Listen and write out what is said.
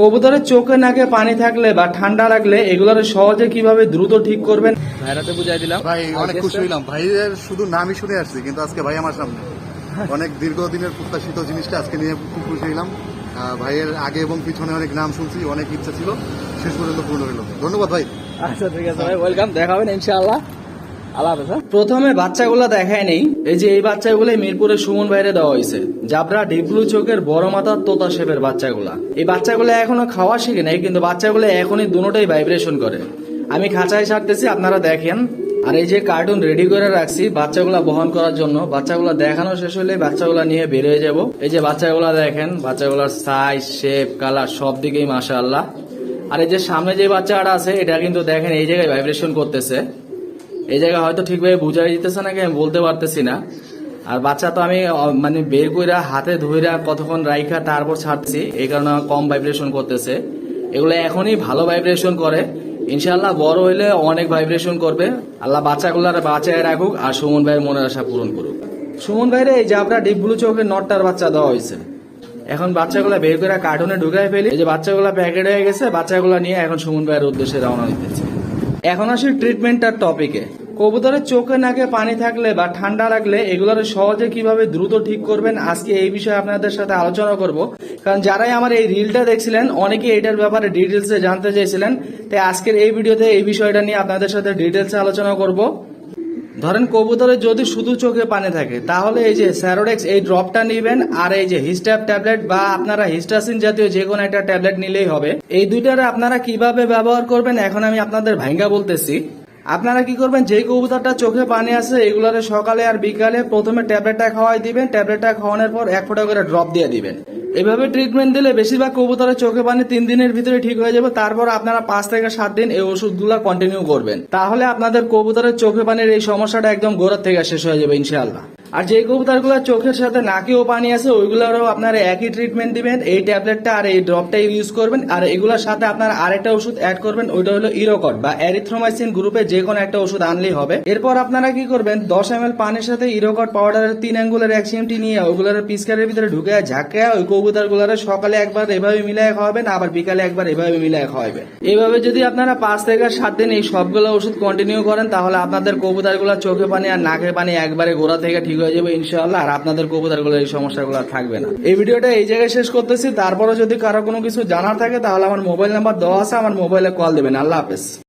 কবুতরের চোখে নাকে পানি থাকলে বা ঠান্ডা লাগলে এগুলোর সহজে কীভাবে দ্রুত ঠিক করবেন? ভাইরাতে বুঝাই দিলাম। ভাই অনেক খুশি হইলাম। ভাইয়ের শুধু নামই শুনে আসছি কিন্তু আজকে ভাই আমার সামনে। অনেক দীর্ঘদিনের প্রত্যাশিত জিনিসটা আজকে নিয়ে খুব খুশি হইলাম। ভাইয়ের আগে এবং পিছনে অনেক নাম শুনছি অনেক ইচ্ছা ছিল শেষ পর্যন্ত পূর্ণ হইল। ধন্যবাদ ভাই। আচ্ছা ঠিক আছে ভাই ওয়েলকাম দেখা হবে ইনশাআল্লাহ। প্রথমে বাচ্চাগুলো দেখায় নেই। এই যে এই বাচ্চাগুলো মিরপুরে সুমন বাইরে দেওয়া হয়েছে। জাবরা ডিপ্লু চোখের বড় মাথার তোতা শেপের বাচ্চাগুলা। এই বাচ্চাগুলো এখনও খাওয়া শিখে নাই, কিন্তু বাচ্চাগুলো এখনই দুটোটাই ভাইব্রেশন করে। আমি খাঁচায় ছাড়তেছি আপনারা দেখেন। আর এই যে কার্টুন রেডি করে রাখছি, বাচ্চাগুলা বহন করার জন্য। বাচ্চাগুলা দেখানো শেষ হলে বাচ্চাগুলা নিয়ে বের হয়ে যাব। এই যে বাচ্চাগুলা দেখেন, বাচ্চাগুলার সাইজ শেপ কালার সব দিকেই মাশাআল্লাহ। আর এই যে সামনে যে বাচ্চাটা আছে, এটা কিন্তু দেখেন এই জায়গায় ভাইব্রেশন করতেছে। এই জায়গায় হয়তো ঠিকভাবে বুঝাই দিতেছে নাকি আমি বলতে পারতেছি না। আর বাচ্চা তো আমি মানে বের কইরা হাতে ধইরা কতক্ষণ রাইখা তারপর ছাড়ছি এই কারণে কম ভাইব্রেশন করতেছে। এগুলো এখনই ভালো ভাইব্রেশন করে। ইনশাল্লাহ বড় হইলে অনেক ভাইব্রেশন করবে। আল্লাহ বাচ্চাগুলার বাঁচায় রাখুক আর সুমন ভাইয়ের মনের আশা পূরণ করুক। সুমন ভাইরে এই যে আপনার ডিপ ব্লু চোখের নটটার বাচ্চা দেওয়া হয়েছে এখন বাচ্চাগুলা বের করে কার্টুনে ঢুকাই ফেলি। এই যে বাচ্চাগুলা প্যাকেট হয়ে গেছে, বাচ্চাগুলা নিয়ে এখন সুমন ভাইয়ের উদ্দেশ্যে রওনা দিতেছে। এখন আসি ট্রিটমেন্টটার টপিকে কবুতরের চোখে নাকে পানি থাকলে বা ঠান্ডা লাগলে এগুলোর সহজে কীভাবে দ্রুত ঠিক করবেন, আজকে এই বিষয়ে আপনাদের সাথে আলোচনা করব। কারণ যারাই আমার এই রিলটা দেখছিলেন অনেকে এটার ব্যাপারে ডিটেলসে জানতে চাইছিলেন তাই আজকের এই ভিডিওতে এই বিষয়টা নিয়ে আপনাদের সাথে ডিটেলসে আলোচনা করব। ধরেন কবুতরের যদি শুধু চোখে পানি থাকে, তাহলে এই যে স্যারোডেক্স এই ড্রপটা নেবেন, আর এই যে হিস্ট্যাপ ট্যাবলেট বা আপনারা হিস্টাসিন জাতীয় যে কোনো একটা ট্যাবলেট নিলেই হবে। এই দুইটার আপনারা কীভাবে ব্যবহার করবেন, এখন আমি আপনাদের ভাঙ্গা বলতেছি। আপনারা কি করবেন যে কবুতরটা চোখে পানি আছে, এগুলোর সকালে আর বিকালে প্রথমে ট্যাবলেটটা খাওয়াই দিবেন, ট্যাবলেটটা খাওয়ানোর পর এক ফোঁটা করে ড্রপ দিয়ে দিবেন। এভাবে ট্রিটমেন্ট দিলে বেশিরভাগ কবুতরের চোখে পানি তিন দিনের ভিতরে ঠিক হয়ে যাবে, তারপর আপনারা পাঁচ থেকে সাত দিন এই ওষুধগুলো কন্টিনিউ করবেন। তাহলে আপনাদের কবুতরের চোখে পানির এই সমস্যাটা একদম গোড়ার থেকে শেষ হয়ে যাবে, ইনশাআল্লাহ। আর যে কবুতরগুলোর চোখের সাথে নাকেও পানি আছে, ওইগুলোরও আপনারা একই ট্রিটমেন্ট দিবেন। এই ট্যাবলেটটা আর এই ড্রপটা ইউজ করবেন। আর এগুলোর সাথে আপনারা আরেকটা ওষুধ অ্যাড করবেন, ওইটা হলো ইরোকট বা অ্যারিথ্রোমাইসিন গ্রুপে যে কোনো একটা ওষুধ আনলেই হবে। এরপর আপনারা কি করবেন, দশ এম পানির সাথে ইরোকট পাউডারের তিন আঙ্গুলের এক সিএমটি নিয়ে ওইগুলোর পিসকারের ভিতরে ঢুকে ঝাঁকে ওই কবুতরগুলোর সকালে একবার এভাবে মিলাই খাওয়াবেন, আবার বিকালে একবার এভাবে মিলাই খাওয়াবেন এইভাবে যদি আপনারা পাঁচ থেকে সাত দিন এই সবগুলো ওষুধ কন্টিনিউ করেন, তাহলে আপনাদের কবুতরগুলো চোখে পানি আর নাকে পানি একবারে গোড়া থেকে ঠিক হয়ে যাবে ইনশাআল্লাহ, আর আপনাদের কবুতরগুলো এই সমস্যাগুলো থাকবে না। এই ভিডিওটা এই জায়গায় শেষ করতেছি তারপরে যদি কারও কোনো কিছু জানার থাকে, তাহলে আমার মোবাইল নাম্বার দেওয়া আছে, আমার মোবাইলে কল দেবেন। আল্লাহ হাফেজ।